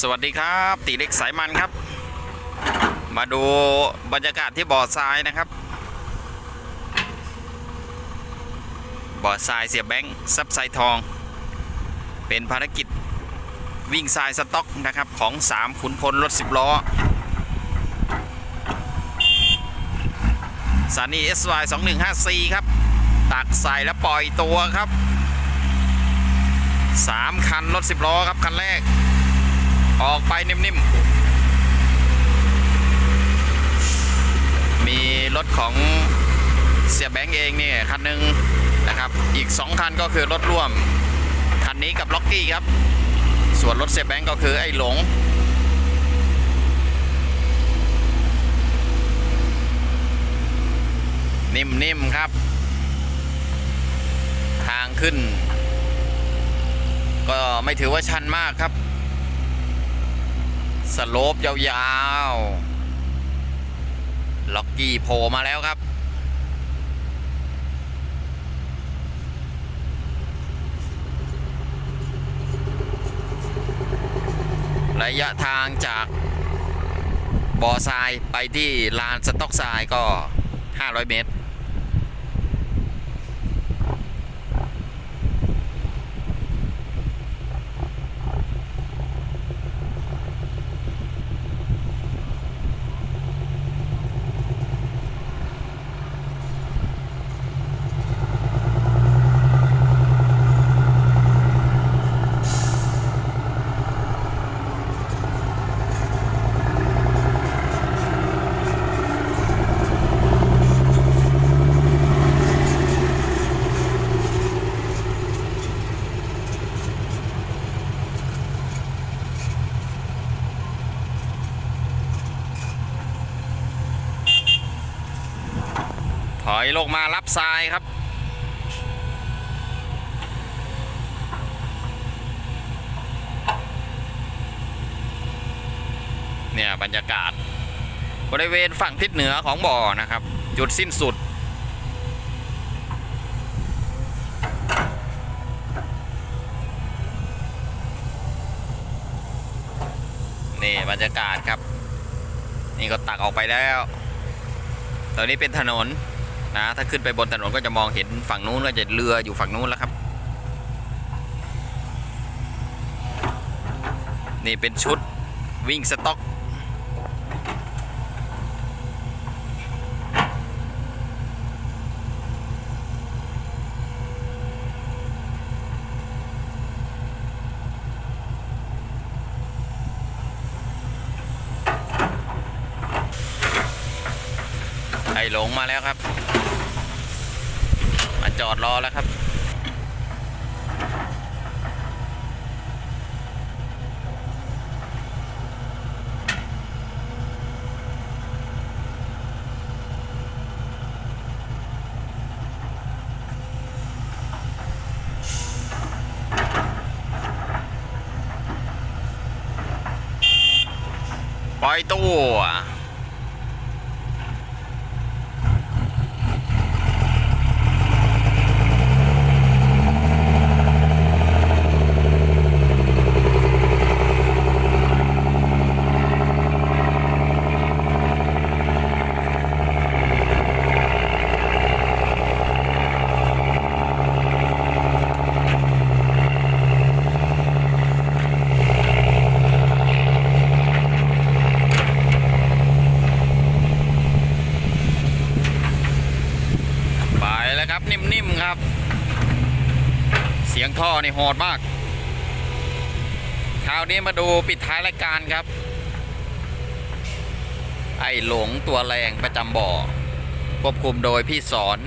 สวัสดีครับ ตีเล็กสายมันครับ มาดูบรรยากาศที่บ่อทรายนะครับ บ่อทรายเสียแบงค์ซับไซทอง เป็นภารกิจวิ่งทรายสต็อกนะครับของ 3 ขุนพลรถ 10 ล้อสานี SY 2154ครับ ตักใส่แล้วปล่อยตัวครับ 3 คันรถ 10 ล้อครับ คันแรก ออกไปนิ่มๆ มีรถของเสียแบงค์เองเนี่ยคันหนึ่งนะครับ อีก 2 คันก็คือรถร่วม คันนี้กับล็อกกี้ครับ ส่วนรถเสียแบงค์ก็คือไอ้หลงนิ่มๆครับ ทางขึ้น ก็ไม่ถือว่าชันมากครับ สโลปยาวๆ ล็อกกี้โผล่มาแล้วครับ ระยะทางจากบ่อทรายไปที่ลานสต็อกทรายก็ 500 เมตร อยลงมารับทรายครับ เนี่ยบรรยากาศ บริเวณฝั่งทิศเหนือของบ่อนะครับ จุดสิ้นสุดนี่บรรยากาศครับ นี่ก็ตักออกไปแล้ว ตอนนี้เป็นถนน นะถ้าขึ้นไปบนถนนก็จะมองเห็นฝั่งนู้นก็จะเรืออยู่ฝั่งนู้นแล้วครับ นี่เป็นชุดวิ่งสต็อกไอหลงมาแล้วครับ จอดรอแล้วครับปล่อยตัว ไปแล้วครับ นิ่ม ๆ ครับ เสียง ท่อนี่โหดมากคราวนี้มาดูปิดท้ายรายการครับ ไอ้หลงตัวแรงประจำบ่อ ควบคุมโดยพี่สอน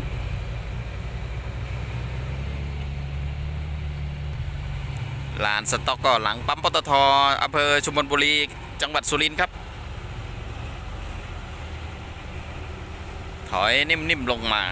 ลานสต็อกก็หลังปั๊มปตทอำเภอชุมพลบุรี จังหวัดสุรินทร์ครับ ถอยนิ่มๆลงมา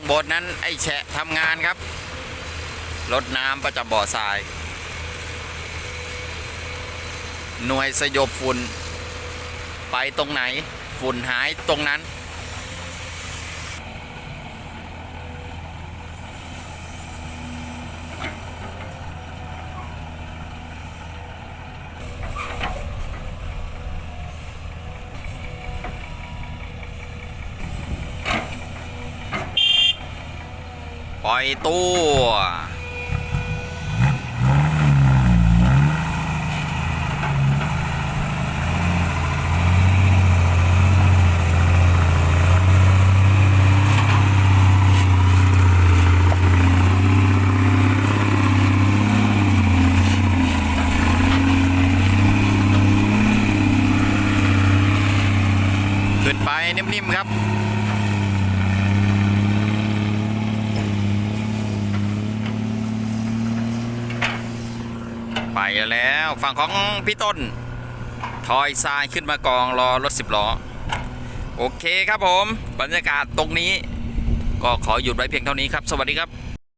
างบนนั้นไอ้แฉะทำงานครับรดน้ำประจำบ่อทราย หน่วยสยบฝุ่น ไปตรงไหน ฝุ่นหายตรงนั้น ล่อยตัวขึ้นไปนิ่มๆครับ ไปแล้วฝั่งของพี่ต้น ทอยทรายขึ้นมากองรอรถสิบล้อ โอเคครับผม บรรยากาศตรงนี้ ก็ขอหยุดไว้เพียงเท่านี้ครับ สวัสดีครับ